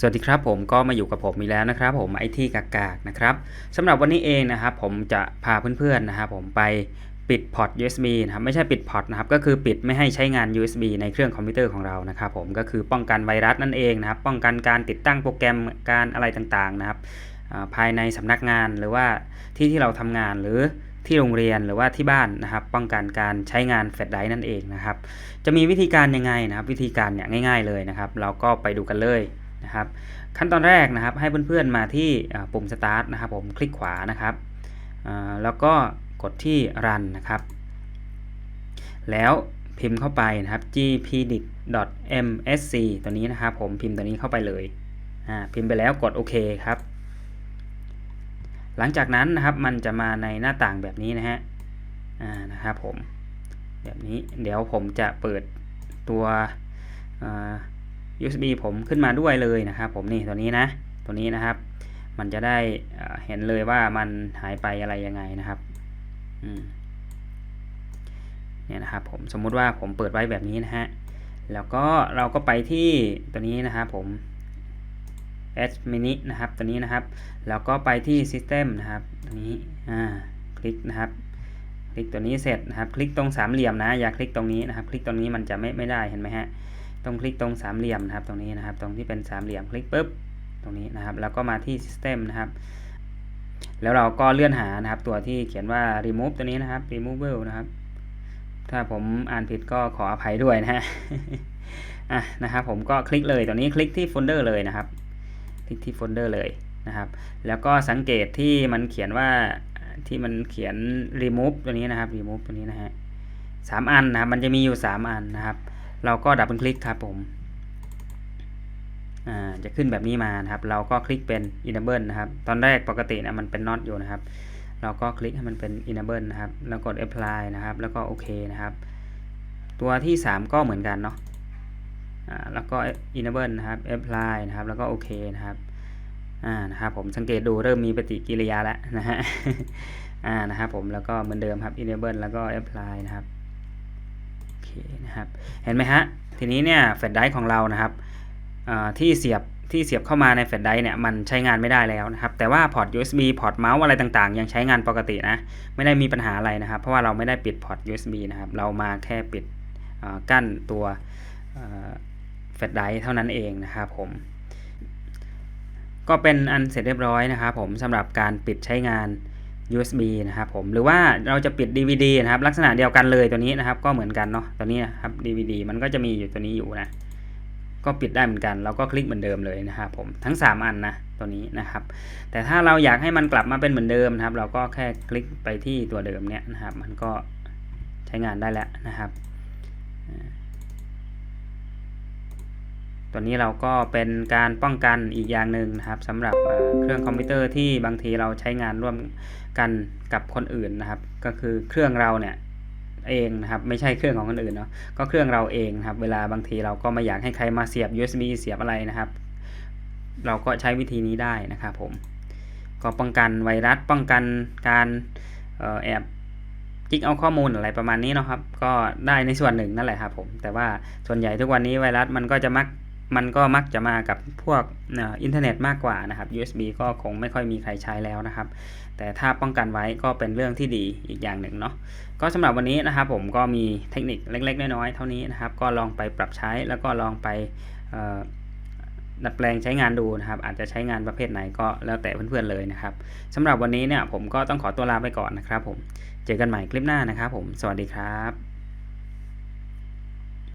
สวัสดีครับผมก็มาอยู่กับผมอีกแล้วนะครับ ผมไอทีกากากนะครับสำหรับวันนี้เองนะครับผมจะพาเพื่อนๆนะครับผมไปปิดพอร์ต USB นะครับไม่ใช่ปิดพอร์ตนะครับก็คือปิดไม่ให้ใช้งาน USB ในเครื่องคอมพิวเตอร์ของเรานะครับผมก็คือป้องกันไวรัสนั่นเองนะครับป้องกันการติดตั้งโปรแกรมการอะไรต่างๆนะครับภายในสำนักงานหรือว่าที่ที่เราทำงานหรือที่โรงเรียนหรือว่าที่บ้านนะครับ ป้องกันการใช้งานแฟลชไดรฟ์นั่นเองนะครับจะมีวิธีการยังไงนะครับ วิธีการเนี่ยง่าย ๆเลยนะครับ เราก็ไปดูกันเลย นะครับ ขั้นตอนแรกนะครับให้เพื่อนๆมาที่ปุ่ม start นะครับ ผมคลิกขวานะครับแล้วก็กดที่ run นะครับ แล้วพิมพ์เข้าไปนะครับ gpdit.msc ตัวนี้นะครับ ผมพิมพ์ตัวนี้เข้าไปเลยพิมพ์ไปแล้วกดโอเคครับ หลังจากนั้นนะครับมันจะมาในหน้าต่างแบบนี้นะฮะนะครับผมแบบนี้เดี๋ยวผมจะเปิดตัว USB ผมขึ้นมาด้วยเลยนะครับ ผมนี่ตัวนี้นะ ตัวนี้นะครับ มันจะได้เห็นเลยว่ามันหายไปอะไรยังไงนะครับเนี่ยนะครับผมสมมุติว่าผมเปิดไว้แบบนี้นะฮะแล้วก็เราก็ไปที่ตัวนี้นะครับผม H mini นะครับตัวนี้นะครับ แล้วก็ไปที่ system นะครับตัวนี้อ่าคลิกนะครับ คลิกตัวนี้เสร็จนะครับ คลิกตรงสามเหลี่ยมนะ อย่าคลิกตรงนี้นะครับ คลิกตรงนี้มันจะไม่ไม่ได้เห็นไหมฮะ ต้องคลิกตรงสามเหลี่ยมนะครับตรงนี้นะครับ ตรงที่เป็นสามเหลี่ยมคลิกปุ๊บตรงนี้นะครับ แล้วก็มาที่ system นะครับ แล้วเราก็เลื่อนหานะครับ ตัวที่เขียนว่า remove ตัวนี้นะครับ removable นะครับ ถ้าผมอ่านผิดก็ขออภัยด้วยนะฮะอะนะครับ ผมก็คลิกเลยตัวนี้คลิกที่โฟลเดอร์เลยนะครับ คลิกที่โฟลเดอร์เลยนะครับ แล้วก็สังเกตที่มันเขียนว่าที่มันเขียน remove ตัวนี้นะครับ remove ตัวนี้นะฮะสามอันนะครับ มันจะมีอยู่สามอันนะครับ เราก็ดับเบิลคลิกครับผมอ่าจะขึ้นแบบนี้มานะครับ เราก็คลิกเป็น enable นะครับ ตอนแรกปกตินะมันเป็น not อยู่นะครับ เราก็คลิกให้มันเป็น enable นะครับ แล้วกด apply นะครับ แล้วก็โอเคนะครับ ตัวที่ 3 ก็เหมือนกันเนาะอ่าแล้วก็ enable นะครับ apply นะครับ แล้วก็โอเคนะครับอ่านะครับผมสังเกตดูเริ่มมีปฏิกิริยาแล้วนะฮะอ่านะครับผมแล้วก็เหมือนเดิมครับ enable แล้วก็ apply นะครับ นะครับ เห็นไหมฮะ ทีนี้เนี่ยแฟลชไดรฟ์ของเรานะครับที่เสียบที่เสียบเข้ามาในแฟลชไดรฟ์เนี่ยมันใช้งานไม่ได้แล้วนะครับ แต่ว่าพอร์ต USB พอร์ตเมาส์อะไรต่างๆ ยังใช้งานปกตินะ ไม่ได้มีปัญหาอะไรนะครับ เพราะว่าเราไม่ได้ปิดพอร์ต USB นะครับ เรามาแค่ปิดกั้นตัวแฟลชไดรฟ์เท่านั้นเองนะครับผม ก็เป็นอันเสร็จเรียบร้อยนะครับผมสำหรับการปิดใช้งาน USB นะครับผมหรือว่าเราจะปิด DVD นะครับ ลักษณะเดียวกันเลยตัวนี้นะครับ ก็เหมือนกันเนาะตัวนี้นะครับ DVD มันก็จะมีอยู่ตัวนี้อยู่นะก็ปิดได้เหมือนกันเราก็คลิกเหมือนเดิมเลยนะครับผมทั้ง 3 อันนะตัวนี้นะครับ แต่ถ้าเราอยากให้มันกลับมาเป็นเหมือนเดิมนะครับ เราก็แค่คลิกไปที่ตัวเดิมเนี่ยนะครับ มันก็ใช้งานได้แล้วนะครับ ตัวนี้เราก็เป็นการป้องกันอีกอย่างหนึ่งนะครับสำหรับเเครื่องคอมพิวเตอร์ที่บางทีเราใช้งานร่วมกันกับคนอื่นนะครับ ก็คือเครื่องเราเนี่ยเองนะครับไม่ใช่เครื่องของคนอื่นเนาะก็เครื่องเราเองนะครับเวลาบางทีเราก็ไม่อยากให้ใครมาเสียบ USB เสียบอะไรนะครับ เราก็ใช้วิธีนี้ได้นะครับผมก็ป้องกันไวรัสป้องกันการออแอบจิกเอาข้อมูลอะไรประมาณนี้เนาะครับ ก็ได้ในส่วนหนึ่งนั่นแหละครับผมแต่ว่าส่วนใหญ่ทุกวันนี้ไวรัสมันก็จะมัก มันก็มักจะมากับพวกอินเทอร์เน็ตมากกว่านะครับ USB ก็คงไม่ค่อยมีใครใช้แล้วนะครับ แต่ถ้าป้องกันไว้ก็เป็นเรื่องที่ดีอีกอย่างหนึ่งเนาะก็สำหรับวันนี้นะครับผมก็มีเทคนิคเล็ก ๆ น้อยๆเท่านี้นะครับ ก็ลองไปปรับใช้แล้วก็ลองไปดัดแปลงใช้งานดูนะครับ อาจจะใช้งานประเภทไหนก็แล้วแต่เพื่อนๆเลยนะครับสำหรับวันนี้เนี่ยผมก็ต้องขอตัวลาไปก่อนนะครับ ผมเจอกันใหม่คลิปหน้านะครับ ผมสวัสดีครับ